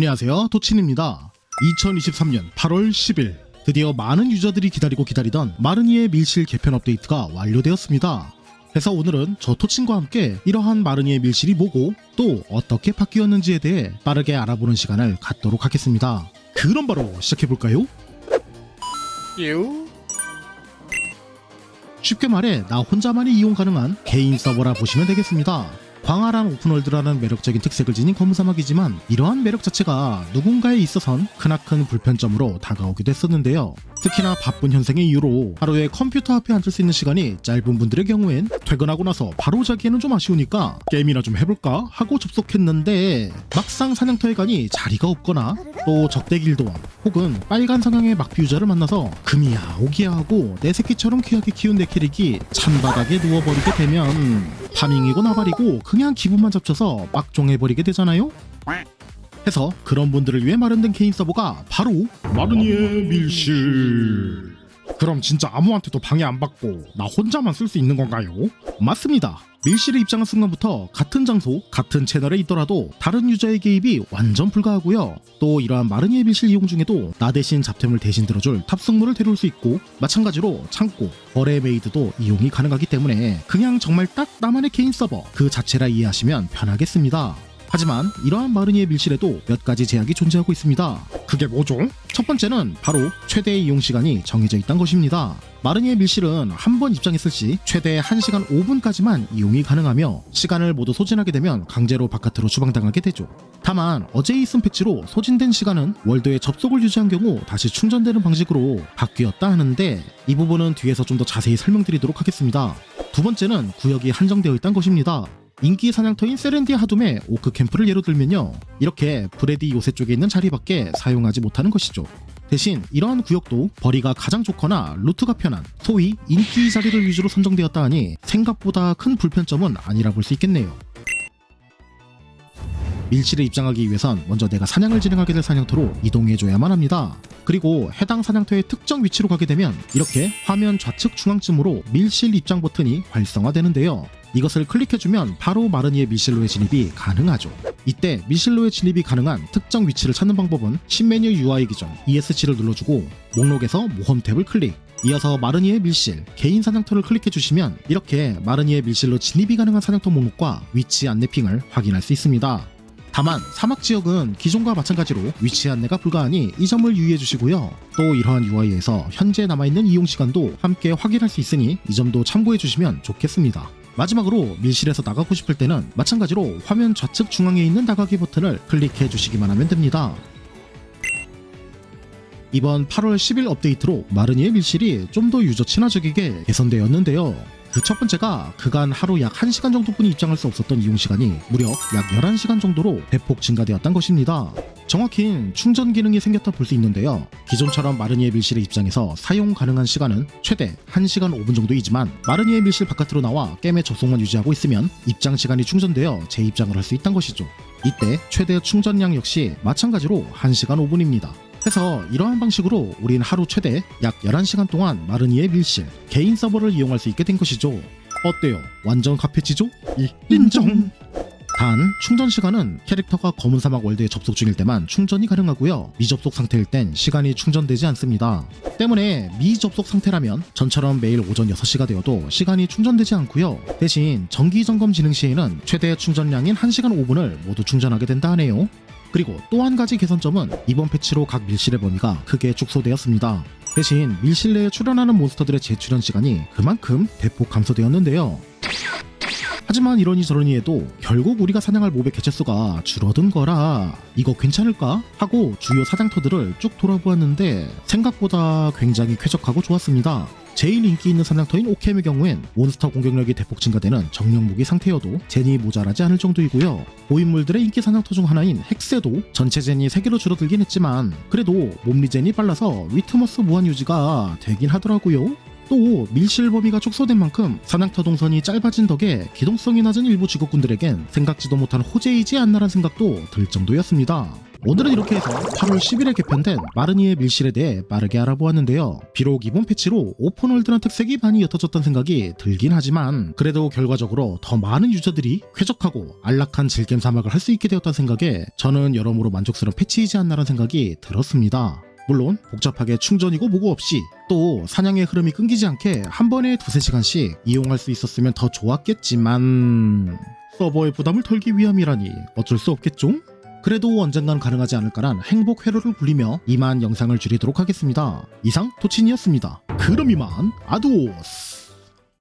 안녕하세요. 도친입니다. 2023년 8월 10일. 드디어 많은 유저들이 기다리고 기다리던 마르니의 밀실 개편 업데이트가 완료되었습니다. 그래서 오늘은 저 토친과 함께 이러한 마르니의 밀실이 뭐고 또 어떻게 바뀌었는지에 대해 빠르게 알아보는 시간을 갖도록 하겠습니다. 그럼 바로 시작해볼까요? 유 쉽게 말해 나 혼자만이 이용 가능한 개인 서버라 보시면 되겠습니다. 광활한 오픈월드라는 매력적인 특색을 지닌 검사막이지만 이러한 매력 자체가 누군가에 있어선 크나큰 불편점으로 다가오기도 했었는데요. 특히나 바쁜 현생의 이유로 하루에 컴퓨터 앞에 앉을 수 있는 시간이 짧은 분들의 경우엔 퇴근하고 나서 바로 자기에는 좀 아쉬우니까 게임이나 좀 해볼까 하고 접속했는데 막상 사냥터에 가니 자리가 없거나 또 적대길도원 혹은 빨간 성향의 막피 유저를 만나서 금이야 오기야 하고 내 새끼처럼 귀하게 키운 내 캐릭이 찬바닥에 누워버리게 되면 파밍이고 나발이고 그냥 기분만 잡쳐서 막종해버리게 되잖아요? 해서 그런 분들을 위해 마련된 개인 서버가 바로 마르니의 밀실 그럼 진짜 아무한테도 방해 안 받고 나 혼자만 쓸 수 있는 건가요? 맞습니다. 밀실에 입장한 순간부터 같은 장소, 같은 채널에 있더라도 다른 유저의 개입이 완전 불가하고요. 또 이러한 마르니의 밀실 이용 중에도 나 대신 잡템을 대신 들어줄 탑승물을 데려올 수 있고 마찬가지로 창고, 거래 메이드도 이용이 가능하기 때문에 그냥 정말 딱 나만의 개인 서버 그 자체라 이해하시면 편하겠습니다. 하지만 이러한 마르니의 밀실에도 몇 가지 제약이 존재하고 있습니다. 그게 뭐죠? 첫 번째는 바로 최대 이용 시간이 정해져 있다는 것입니다. 마르니의 밀실은 한 번 입장했을 시 최대 1시간 5분까지만 이용이 가능하며 시간을 모두 소진하게 되면 강제로 바깥으로 추방당하게 되죠. 다만 어제 있은 패치로 소진된 시간은 월드에 접속을 유지한 경우 다시 충전되는 방식으로 바뀌었다 하는데 이 부분은 뒤에서 좀 더 자세히 설명드리도록 하겠습니다. 두 번째는 구역이 한정되어 있다는 것입니다. 인기 사냥터인 세렌디 하둠의 오크 캠프를 예로 들면요. 이렇게 브레디 요새 쪽에 있는 자리밖에 사용하지 못하는 것이죠. 대신 이러한 구역도 벌이가 가장 좋거나 루트가 편한 소위 인기 자리를 위주로 선정되었다 하니 생각보다 큰 불편점은 아니라 볼 수 있겠네요. 밀실에 입장하기 위해선 먼저 내가 사냥을 진행하게 될 사냥터로 이동해줘야만 합니다. 그리고 해당 사냥터의 특정 위치로 가게 되면 이렇게 화면 좌측 중앙쯤으로 밀실 입장 버튼이 활성화되는데요. 이것을 클릭해주면 바로 마르니의 밀실로의 진입이 가능하죠. 이때 밀실로의 진입이 가능한 특정 위치를 찾는 방법은 신메뉴 UI 기준 ESC를 눌러주고 목록에서 모험 탭을 클릭 이어서 마르니의 밀실, 개인 사냥터를 클릭해주시면 이렇게 마르니의 밀실로 진입이 가능한 사냥터 목록과 위치 안내핑을 확인할 수 있습니다. 다만 사막 지역은 기존과 마찬가지로 위치 안내가 불가하니 이 점을 유의해 주시고요. 또 이러한 UI에서 현재 남아있는 이용 시간도 함께 확인할 수 있으니 이 점도 참고해 주시면 좋겠습니다. 마지막으로 밀실에서 나가고 싶을 때는 마찬가지로 화면 좌측 중앙에 있는 나가기 버튼을 클릭해 주시기만 하면 됩니다. 이번 8월 10일 업데이트로 마르니의 밀실이 좀 더 유저 친화적이게 개선되었는데요. 그 첫 번째가 그간 하루 약 1시간 정도뿐이 입장할 수 없었던 이용 시간이 무려 약 11시간 정도로 대폭 증가되었던 것입니다. 정확히는 충전 기능이 생겼다 볼 수 있는데요. 기존처럼 마르니의 밀실에 입장해서 사용 가능한 시간은 최대 1시간 5분 정도이지만 마르니의 밀실 바깥으로 나와 게임의 접속만 유지하고 있으면 입장 시간이 충전되어 재입장을 할 수 있다는 것이죠. 이때 최대 충전량 역시 마찬가지로 1시간 5분입니다. 해서 이러한 방식으로 우린 하루 최대 약 11시간 동안 마르니의 밀실, 개인 서버를 이용할 수 있게 된 것이죠. 어때요? 완전 카페지죠? 이- 인정! 단 충전 시간은 캐릭터가 검은 사막 월드에 접속 중일 때만 충전이 가능하고요. 미접속 상태일 땐 시간이 충전되지 않습니다. 때문에 미접속 상태라면 전처럼 매일 오전 6시가 되어도 시간이 충전되지 않고요. 대신 정기 점검 진행 시에는 최대 충전량인 1시간 5분을 모두 충전하게 된다 하네요. 그리고 또 한 가지 개선점은 이번 패치로 각 밀실의 범위가 크게 축소되었습니다. 대신 밀실 내에 출연하는 몬스터들의 재출연 시간이 그만큼 대폭 감소되었는데요. 하지만 이러니 저러니 해도 결국 우리가 사냥할 몹의 개체수가 줄어든 거라 이거 괜찮을까 하고 주요 사냥터들을 쭉 돌아보았는데 생각보다 굉장히 쾌적하고 좋았습니다. 제일 인기 있는 사냥터인 오캠의 경우엔 몬스터 공격력이 대폭 증가되는 정령 무기 상태여도 젠이 모자라지 않을 정도이고요. 고인물들의 인기 사냥터 중 하나인 헥세도 전체 젠이 3개로 줄어들긴 했지만 그래도 몸리 젠이 빨라서 위트머스 무한 유지가 되긴 하더라고요. 또 밀실 범위가 축소된 만큼 사냥터 동선이 짧아진 덕에 기동성이 낮은 일부 직업군들에겐 생각지도 못한 호재이지 않나란 생각도 들 정도였습니다. 오늘은 이렇게 해서 8월 10일에 개편된 마르니의 밀실에 대해 빠르게 알아보았는데요. 비록 이번 패치로 오픈월드란 특색이 많이 옅어졌던 생각이 들긴 하지만 그래도 결과적으로 더 많은 유저들이 쾌적하고 안락한 질겜 사막을 할 수 있게 되었다는 생각에 저는 여러모로 만족스러운 패치이지 않나라는 생각이 들었습니다. 물론 복잡하게 충전이고 뭐고 없이 또 사냥의 흐름이 끊기지 않게 한 번에 두세 시간씩 이용할 수 있었으면 더 좋았겠지만 서버의 부담을 덜기 위함이라니 어쩔 수 없겠죠? 그래도 언젠간 가능하지 않을까란 행복 회로를 굴리며 이만 영상을 줄이도록 하겠습니다. 이상 도친이었습니다. 그럼 이만 아두오스!